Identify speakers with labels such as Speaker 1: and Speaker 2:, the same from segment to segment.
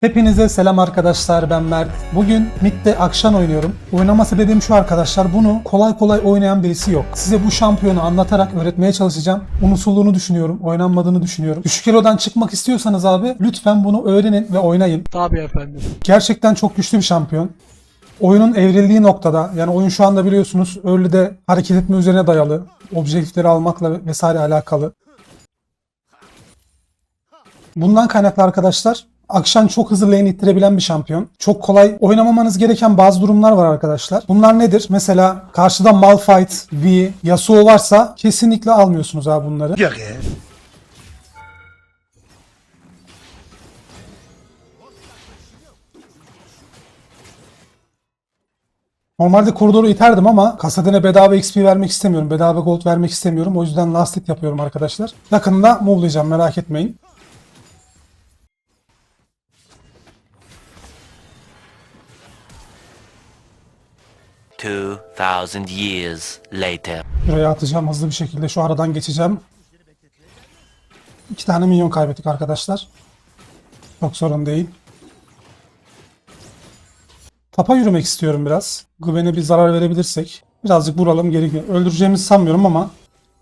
Speaker 1: Hepinize selam arkadaşlar ben Mert. Bugün Mid'de Akşan oynuyorum. Oynama sebebim şu arkadaşlar bunu kolay kolay oynayan birisi yok. Size bu şampiyonu anlatarak öğretmeye çalışacağım. Unutulduğunu düşünüyorum, oynanmadığını düşünüyorum. Düşük Elo'dan çıkmak istiyorsanız abi lütfen bunu öğrenin ve oynayın.
Speaker 2: Tabii efendim.
Speaker 1: Gerçekten çok güçlü bir şampiyon. Oyunun evrildiği noktada yani oyun şu anda biliyorsunuz early'de hareket etme üzerine dayalı. Objektifleri almakla vesaire alakalı. Bundan kaynaklı arkadaşlar Akşam çok hızlı lane ittirebilen bir şampiyon. Çok kolay oynamamanız gereken bazı durumlar var arkadaşlar. Bunlar nedir? Mesela karşıda Malphite, V, Yasuo varsa kesinlikle almıyorsunuz abi bunları.
Speaker 3: Yok ya.
Speaker 1: Normalde koridoru iterdim ama kasadine bedava XP vermek istemiyorum. Bedava gold vermek istemiyorum. O yüzden last hit yapıyorum arkadaşlar. Yakında move'layacağım merak etmeyin.
Speaker 4: Two thousand years later.
Speaker 1: Buraya atacağım hızlı bir şekilde. Şu aradan geçeceğim. İki tane minyon kaybettik arkadaşlar. Çok sorun değil. Tapa yürümek istiyorum biraz. Güven'e bir zarar verebilirsek. Birazcık vuralım geri. Öldüreceğimizi sanmıyorum ama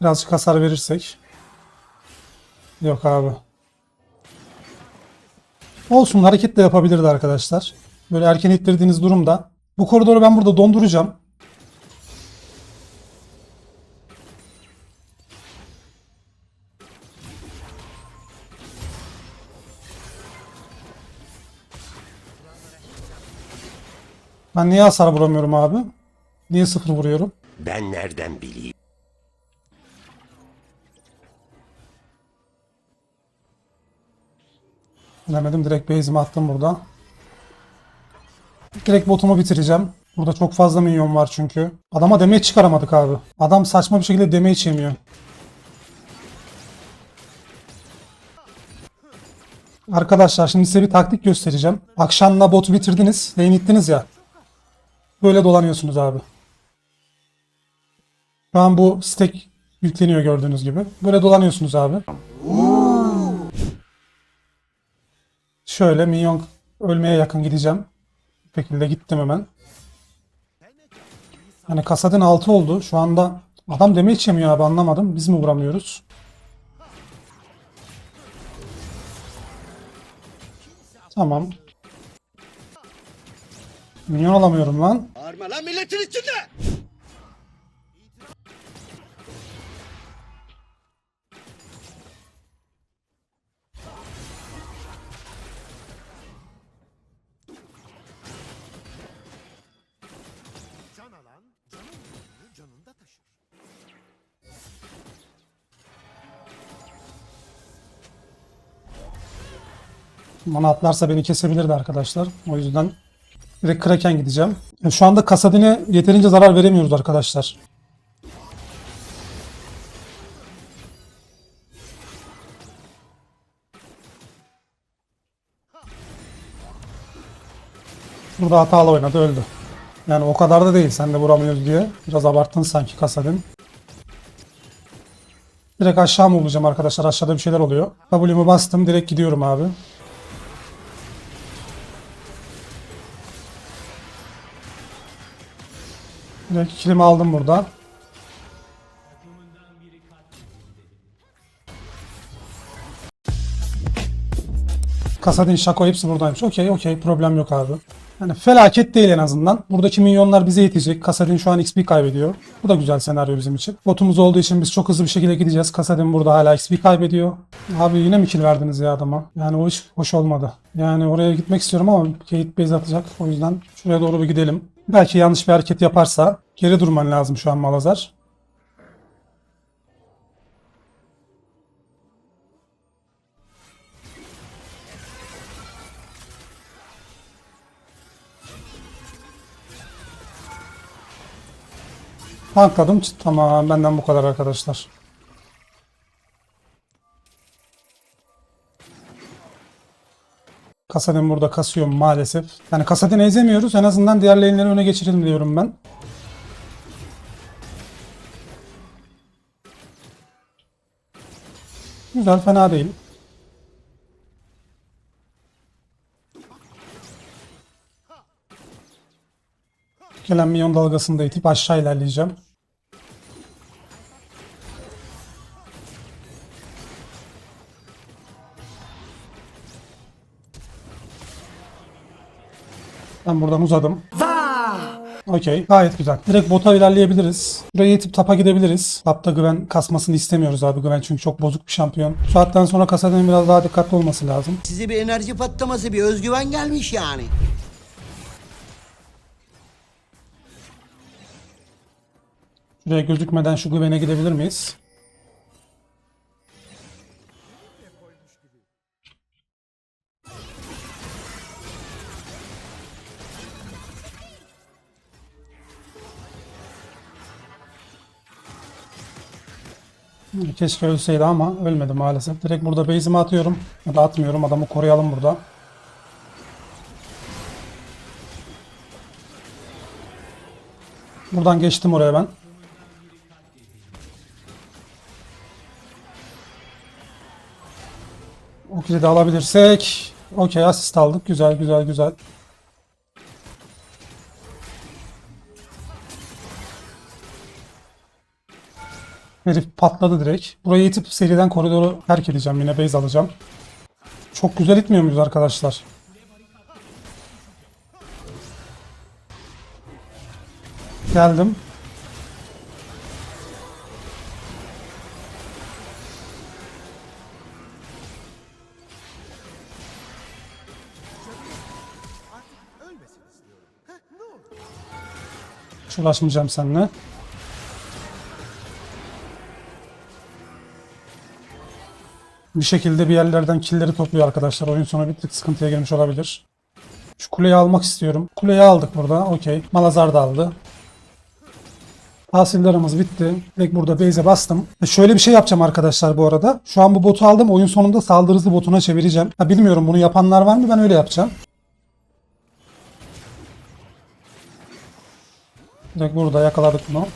Speaker 1: birazcık hasar verirsek. Yok abi. Olsun hareket de yapabilirdi arkadaşlar. Böyle erken ittirdiğiniz durumda. Bu koridoru ben burada donduracağım. Ben niye hasar vuramıyorum abi? Niye sıfır vuruyorum?
Speaker 3: Ben nereden bileyim?
Speaker 1: Bilemedim direkt base'imi attım burada. Direkt botumu bitireceğim. Burada çok fazla minyon var çünkü. Adama damage çıkaramadık abi. Adam saçma bir şekilde damage yemiyor. Arkadaşlar şimdi size bir taktik göstereceğim. Akşamla botu bitirdiniz. Lane ittiniz ya. Böyle dolanıyorsunuz abi. Şu an bu stack yükleniyor gördüğünüz gibi. Böyle dolanıyorsunuz abi. Şöyle minyon ölmeye yakın gideceğim. Bu şekilde gittim hemen. Hani kasadın altı oldu. Şu anda adam damage yemiyor abi anlamadım. Biz mi vuramıyoruz? Tamam. Minyon alamıyorum lan.
Speaker 3: Bağırma lan milletin içinde.
Speaker 1: Bana atlarsa beni kesebilirdi arkadaşlar. O yüzden direkt Kraken gideceğim. Ya Şu anda Kasadin'e yeterince zarar veremiyoruz arkadaşlar. Burada hatalı oynadı öldü. Yani o kadar da değil sen de vuramıyoruz diye. Biraz abarttın sanki Kasadin. Direkt aşağı mı bulacağım arkadaşlar? Aşağıda bir şeyler oluyor. W'mu bastım. Direkt gidiyorum abi. Direkt kilimi aldım burada. Kasadin, Şako hepsi buradaymış. Okey okey problem yok abi. Yani felaket değil en azından. Buradaki minyonlar bize yetecek. Kasadin şu an XP kaybediyor. Bu da güzel senaryo bizim için. Botumuz olduğu için biz çok hızlı bir şekilde gideceğiz. Kasadin burada hala XP kaybediyor. Abi yine mi kill verdiniz ya adama? Yani o iş hoş olmadı. Yani oraya gitmek istiyorum ama Kate base atacak. O yüzden şuraya doğru bir gidelim. Belki yanlış bir hareket yaparsa geri durman lazım şu an Malazar. Tankladım. Tamam benden bu kadar arkadaşlar. Kasadin burada kasıyorum maalesef. Yani Kasadin'i ezemiyoruz. En azından diğer lane'leri öne geçirelim diyorum ben. Güzel fena değil. Gelen milyon dalgasında itip aşağı ilerleyeceğim. Ben buradan uzadım. Okey. Gayet güzel. Direkt bota ilerleyebiliriz. Buraya itip tapa gidebiliriz. Tapta güven kasmasını istemiyoruz abi. Güven çünkü çok bozuk bir şampiyon. Şu saatten sonra kasadan biraz daha dikkatli olması lazım.
Speaker 2: Size bir enerji patlaması, bir özgüven gelmiş yani.
Speaker 1: Şuraya gözükmeden şu güvene gidebilir miyiz? Keşke ölseydi ama ölmedi maalesef. Direkt burada base'imi atıyorum. Ya da atmıyorum. Adamı koruyalım burada. Buradan geçtim oraya ben. O kilidi alabilirsek. Okey asist aldık. Güzel güzel güzel. Herif patladı direkt. Burayı itip seriden koridoru terk edeceğim. Yine base alacağım. Çok güzel itmiyor muyuz arkadaşlar? Geldim. Hiç uğraşmayacağım seninle. Bir şekilde bir yerlerden killleri topluyor arkadaşlar. Oyun sonu bir tık sıkıntıya girmiş olabilir. Şu kuleyi almak istiyorum. Kuleyi aldık burada. Okey. Malazar da aldı. Tahsillerimiz bitti. Direkt burada base'e bastım. E şöyle bir şey yapacağım arkadaşlar bu arada. Şu an bu botu aldım. Oyun sonunda saldırı hızı botuna çevireceğim. Ha, bilmiyorum bunu yapanlar var mı? Ben öyle yapacağım. Direkt burada yakaladık bunu.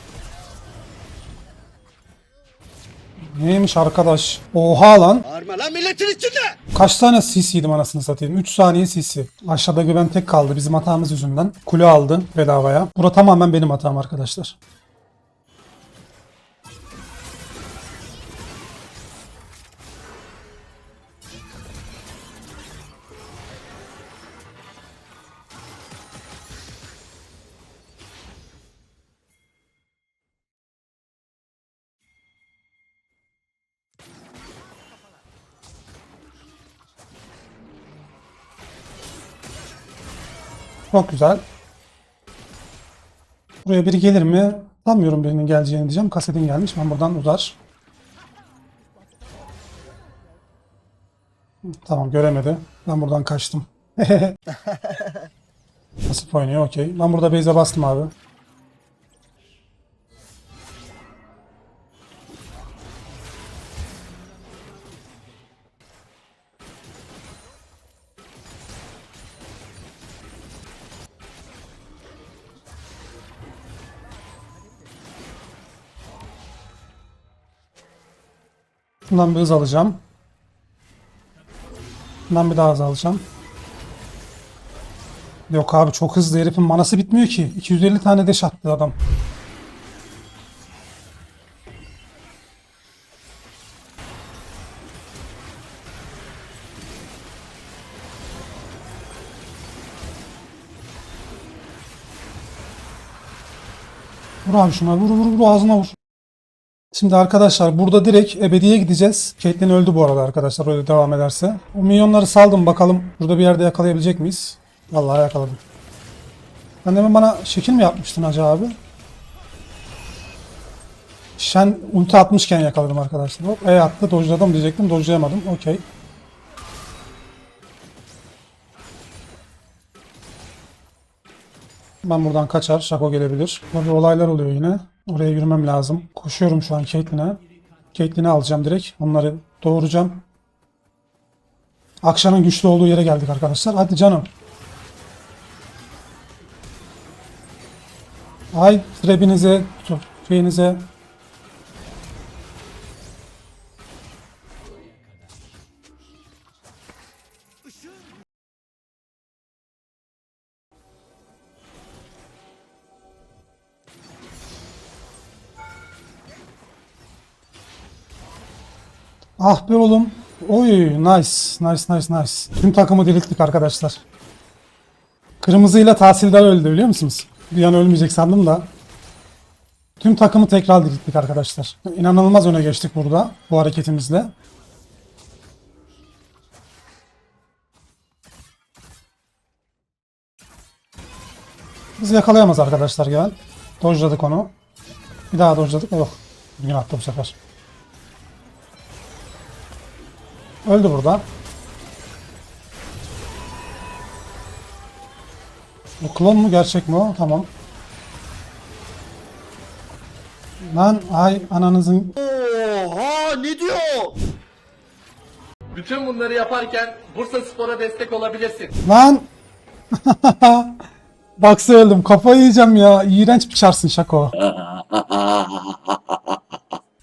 Speaker 1: Neymiş arkadaş? Oha lan.
Speaker 3: Bağırma lan milletin içinde.
Speaker 1: Kaç tane yedim anasını satayım? 3 saniye CC. Aşağıda güven tek kaldı bizim hatamız yüzünden. Kule aldı bedavaya. Bura tamamen benim hatam arkadaşlar. Çok güzel. Buraya biri gelir mi? Sanmıyorum birinin geleceğini diyeceğim. Kasetin gelmiş. Ben buradan uzar. Tamam göremedi. Ben buradan kaçtım. Pasif oynuyor okey. Ben burada base'e bastım abi. Bundan bir hız alacağım. Bundan bir daha hız alacağım. Yok abi çok hızlı herifin manası bitmiyor ki. 250 tane deş attı adam. Vur abi şuna vur vur vur ağzına vur. Şimdi arkadaşlar burada direkt ebediye gideceğiz. Caitlyn öldü bu arada arkadaşlar öyle devam ederse. O milyonları saldım bakalım burada bir yerde yakalayabilecek miyiz? Vallahi yakaladım. Demin bana şekil mi yapmıştın acaba abi? Şen ulti atmışken yakaladım arkadaşlar. Hop E attı dojladım diyecektim dojlayamadım. Okey. Ben buradan kaçar. Şako gelebilir. Burada olaylar oluyor yine. Oraya yürümem lazım. Koşuyorum şu an Caitlyn'e. Caitlyn'i alacağım direkt. Onları doğuracağım. Akşamın güçlü olduğu yere geldik arkadaşlar. Hadi canım. Ay trebinize, şeyinize. Ah be oğlum. Oy nice. Nice nice nice. Tüm takımı dirilttik arkadaşlar. Kırmızıyla tahsildar öldü biliyor musunuz? Bir an ölmeyecek sandım da. Tüm takımı tekrar dirilttik arkadaşlar. İnanılmaz öne geçtik burada bu hareketimizle. Bizi yakalayamaz arkadaşlar gel. Dojladık onu. Bir daha dojladık. Yok. Gün attı bu sefer. Öldü burada. Bu klon mu gerçek mi o? Tamam. Lan ay ananızın
Speaker 3: Oha ne diyor?
Speaker 5: Bütün bunları yaparken Bursa Spor'a destek olabilirsin.
Speaker 1: Lan! Baksa öldüm. Kafayı yiyeceğim ya. İğrenç bir çarsın şako.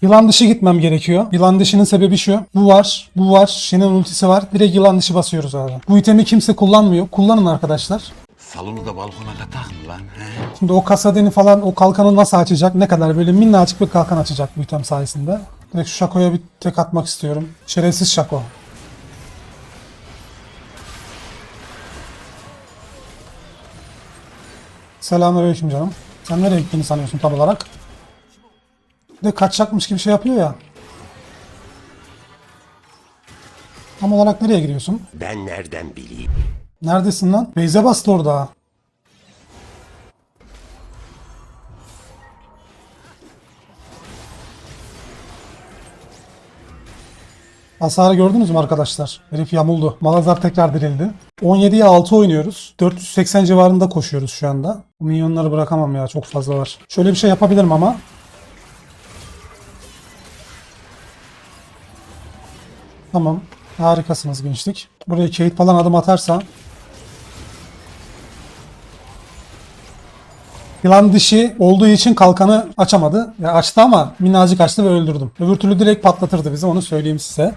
Speaker 1: Yılan dışı gitmem gerekiyor. Yılan dışının sebebi şu. Bu var. Bu var. Shen'in ultisi var. Direkt yılan dışı basıyoruz abi. Bu itemi kimse kullanmıyor. Kullanın arkadaşlar.
Speaker 3: Salonu da balkona katak mı lan? He?
Speaker 1: Şimdi o kasadeni falan o kalkanı nasıl açacak? Ne kadar böyle minnacık bir kalkan açacak bu item sayesinde. Direkt şu şakoya bir tek atmak istiyorum. Şerefsiz şako. Selamünaleyküm canım. Sen nereye gittiğini sanıyorsun tam olarak? Bir de kaçacakmış gibi şey yapıyor ya. Tam olarak nereye gidiyorsun?
Speaker 3: Ben nereden bileyim?
Speaker 1: Neredesin lan? Beyze bastı orada. Hasarı gördünüz mü arkadaşlar? Herif yamuldu. Malazar tekrar dirildi. 17'ye 6 oynuyoruz. 480 civarında koşuyoruz şu anda. Minyonları bırakamam ya çok fazla var. Şöyle bir şey yapabilirim ama. Tamam. Harikasınız gençlik. Buraya Kate falan adım atarsa Yılan dişi olduğu için kalkanı açamadı. Ya açtı ama minnacık açtı ve öldürdüm. Öbür türlü direkt patlatırdı bizi onu söyleyeyim size.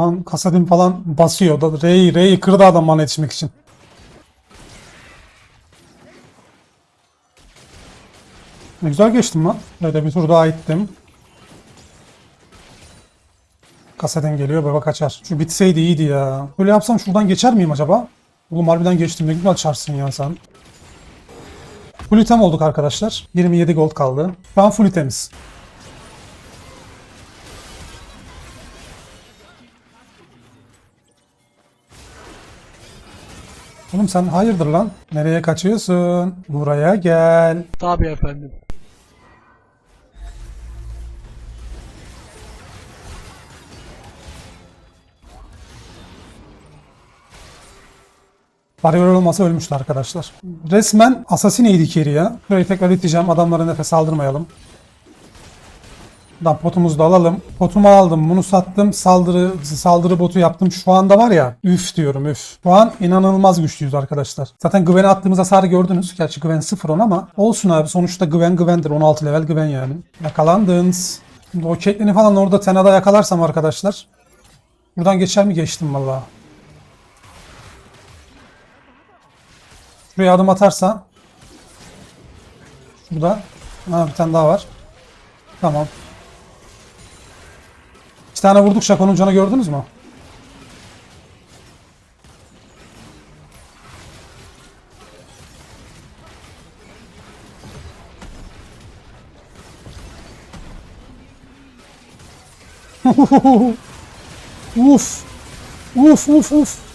Speaker 1: An kasadin falan basıyor. Da R'yi R'yi kırdı adam bana yetişmek için. Ne güzel geçtim lan. Böyle bir tur daha ittim. Kasaden geliyor baba kaçar. Şu bitseydi iyiydi ya. Böyle yapsam şuradan geçer miyim acaba? Oğlum harbiden geçtim ne güzel çarsın ya sen. Full item olduk arkadaşlar. 27 gold kaldı. An full itemiz. Oğlum sen hayırdır lan? Nereye kaçıyorsun? Buraya gel.
Speaker 5: Tabii efendim.
Speaker 1: Barrier olmasa ölmüştü arkadaşlar. Resmen Assassin'iydi Keri ya. Burayı tekrar iteceğim. Adamlara nefes aldırmayalım. Buradan potumuzu da alalım. Potumu aldım. Bunu sattım. Saldırı saldırı botu yaptım. Şu anda var ya üf diyorum üf. Şu an inanılmaz güçlüyüz arkadaşlar. Zaten Gwen'e attığımız hasarı gördünüz. Gerçi Gwen 0 on ama olsun abi. Sonuçta Gwen Gwen'dir. 16 level Gwen yani. Yakalandınız. Şimdi o Caitlyn'i falan orada Tenada yakalarsam arkadaşlar. Buradan geçer mi? Geçtim vallahi. Şuraya adım atarsa Şurada ha, bir tane daha var. Tamam. İki tane vurduk Şako'nun canı gördünüz mü? uf. Uf uf uf.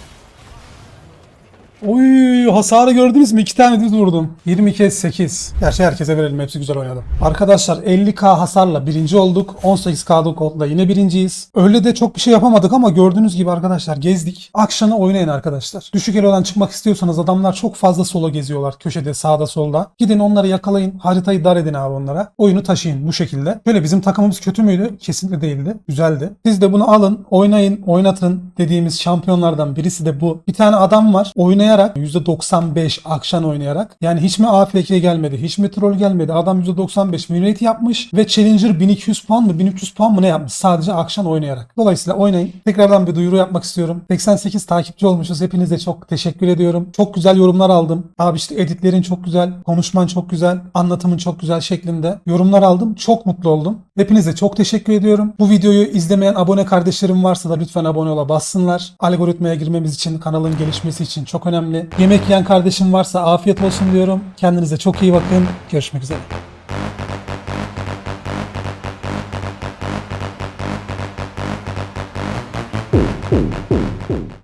Speaker 1: Oy hasarı gördünüz mü? İki tane düz vurdum. 22 8. Gerçi herkese verelim. Hepsi güzel oynadı. Arkadaşlar 50k hasarla birinci olduk. 18k kodla yine birinciyiz. Öyle de çok bir şey yapamadık ama gördüğünüz gibi arkadaşlar gezdik. Akşamı oynayın arkadaşlar. Düşük elodan çıkmak istiyorsanız adamlar çok fazla solo geziyorlar. Köşede sağda solda. Gidin onları yakalayın. Haritayı dar edin abi onlara. Oyunu taşıyın bu şekilde. Böyle bizim takımımız kötü müydü? Kesinlikle değildi. Güzeldi. Siz de bunu alın, oynayın, oynatın dediğimiz şampiyonlardan birisi de bu. Bir tane adam var. Oynayarak %95 akşam oynayarak. Yani hiç mi AFK gelmedi, hiç mi troll gelmedi. Adam %95 win rate yapmış ve Challenger 1200 puan mı 1300 puan mı ne yapmış? Sadece akşam oynayarak. Dolayısıyla oynayın. Tekrardan bir duyuru yapmak istiyorum. 88 takipçi olmuşuz. Hepinize çok teşekkür ediyorum. Çok güzel yorumlar aldım. Abi işte editlerin çok güzel, konuşman çok güzel, anlatımın çok güzel şeklinde yorumlar aldım. Çok mutlu oldum. Hepinize çok teşekkür ediyorum. Bu videoyu izlemeyen abone kardeşlerim varsa da lütfen abone ola bassınlar. Algoritmaya girmemiz için, kanalın gelişmesi için çok önemli. Yemek yiyen kardeşim varsa afiyet olsun diyorum. Kendinize çok iyi bakın. Görüşmek üzere.